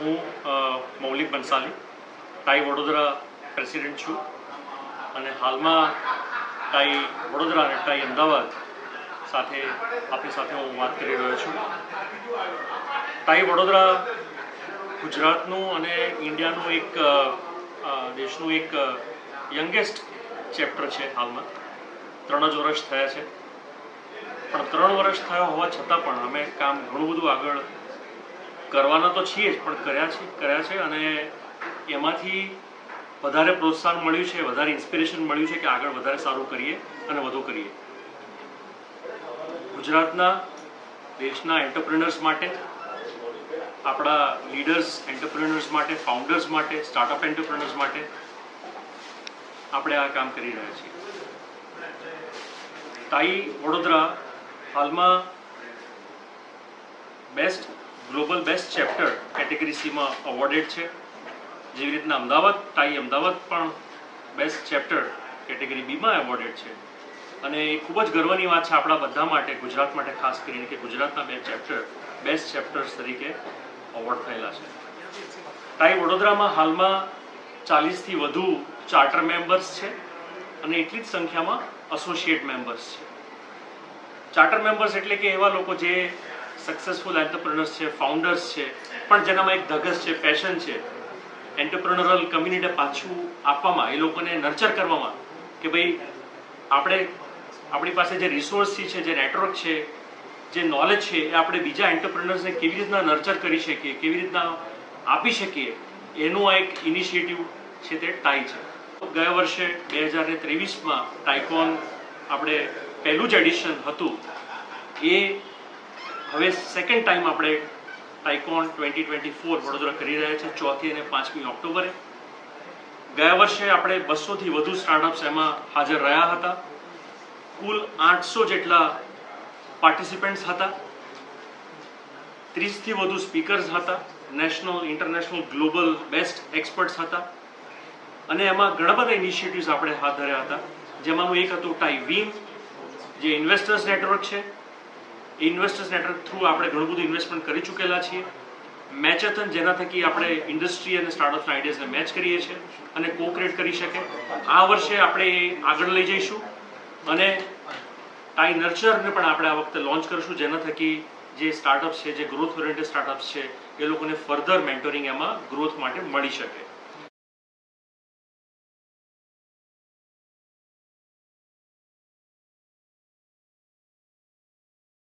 હું Maulik Bansali TiE Vadodara president છું. અને હાલમાં ટાઈ વડોદરા અને ટાઈ અમદાવાદ સાથે આપની સાથે હું વાત કરી રહ્યો છું. ટાઈ વડોદરા ગુજરાતનું અને ઇન્ડિયાનું એક દેશનું એક યંગેસ્ટ ચેપ્ટર છે હાલમાં. ત્રણ જ વર્ષ થયા છે. પણ ત્રણ વર્ષ થયા હોવા છતાં પણ અમે કામ ઘણું બધું આગળ કરવાના તો છીએ જ, પણ કર્યા છે કર્યા છે અને એમાંથી વધારે પ્રોત્સાહન મળ્યું છે, વધારે ઇન્સ્પિરેશન મળ્યું છે કે આગળ વધારે સારું કરીએ અને વધુ કરીએ. ગુજરાતના દેશના એન્ટરપ્રિનર્સ માટે, આપણા લીડર્સ એન્ટરપ્રિનર્સ માટે ફાઉન્ડર્સ માટે સ્ટાર્ટઅપ એન્ટરપ્રિનર્સ માટે આપણે આ કામ કરી રહ્યા છીએ. તાઈ વડોદરા હાલમાં best global best chapter category સીમાં awarded છે. જેવી રીતના અમદાવાદ, ટાઈ અમદાવાદ પણ બેસ્ટ ચેપ્ટર કેટેગરી બીમાં એવોર્ડેડ છે. અને એ ખૂબ જ ગર્વની વાત છે આપણા બધા માટે, ગુજરાત માટે, ખાસ કરીને કે ગુજરાતના બે ચેપ્ટર, બેસ્ટ ચેપ્ટર્સ તરીકે અવોર્ડ થયેલા છે. ટાઈ વડોદરામાં હાલમાં ચાલીસથી વધુ ચાર્ટર મેમ્બર્સ છે અને એટલી જ સંખ્યામાં એસોસિએટ મેમ્બર્સ છે. ચાર્ટર મેમ્બર્સ એટલે કે એવા લોકો જે સક્સેસફુલ એન્ટરપ્રનર્સ છે ફાઉન્ડર્સ છે, પણ જેનામાં એક ધગસ છે પેશન છે. એન્ટરપ્રનરલ કમ્યુનિટી પાછું આપવામાં, એ લોકોને નર્ચર કરવામાં કે ભાઈ, આપણે, આપણી પાસે જે રિસોર્સથી છે, જે નેટવર્ક છે, જે નોલેજ છે, એ આપણે બીજા એન્ટરપ્રનર્સને કેવી રીતના નર્ચર કરી શકીએ, કેવી રીતના આપી શકીએ, એનું આ એક ઇનિશિયેટિવ છે તે ટાઈ છે. ગયા વર્ષે બે હજાર ને ત્રેવીસમાં ટાઇકોન આપણે પહેલું જ એડિશન હતું. એ હવે સેકન્ડ ટાઈમ આપણે TiEcon twenty twenty four Vadodara કરી રહ્યા છે, ચોથી અને પાંચમી ઓક્ટોબરે. ગયા વર્ષે આપણે બસોથી વધુ સ્ટાર્ટઅપ્સ એમાં હાજર રહ્યા હતા. કુલ આઠસો જેટલા પાર્ટિસિપન્ટ્સ હતા. ત્રીસથી વધુ સ્પીકર્સ હતા. National international global best experts હતા. અને એમાં ઘણા બધા ઇનિશિયેટિવ્સ આપણે હાથ ધર્યા હતા. જેમાંનું એક હતું ટાઈ વીમ જે ઇન્વેસ્ટર્સ નેટવર્ક છે. ઇન્વેસ્ટર્સ નેટવર્ક થ્રુ આપણે ઘણું બધું ઇન્વેસ્ટમેન્ટ કરી ચૂકેલા છીએ. મેચેથન જેના થકી આપણે ઇન્ડસ્ટ્રી અને સ્ટાર્ટઅપના આઈડિયાઝને મેચ કરીએ છીએ અને કો ક્રિએટ કરી શકે. આ વર્ષે આપણે આગળ લઈ જઈશું અને ટાઈ નર્ચરને પણ આપણે આ વખતે લોન્ચ કરીશું જેના થકી જે સ્ટાર્ટઅપ્સ છે, જે ગ્રોથ ઓરિએન્ટેડ સ્ટાર્ટઅપ્સ છે, એ લોકોને ફર્ધર મેન્ટોરિંગ એમાં ગ્રોથ માટે મળી શકે.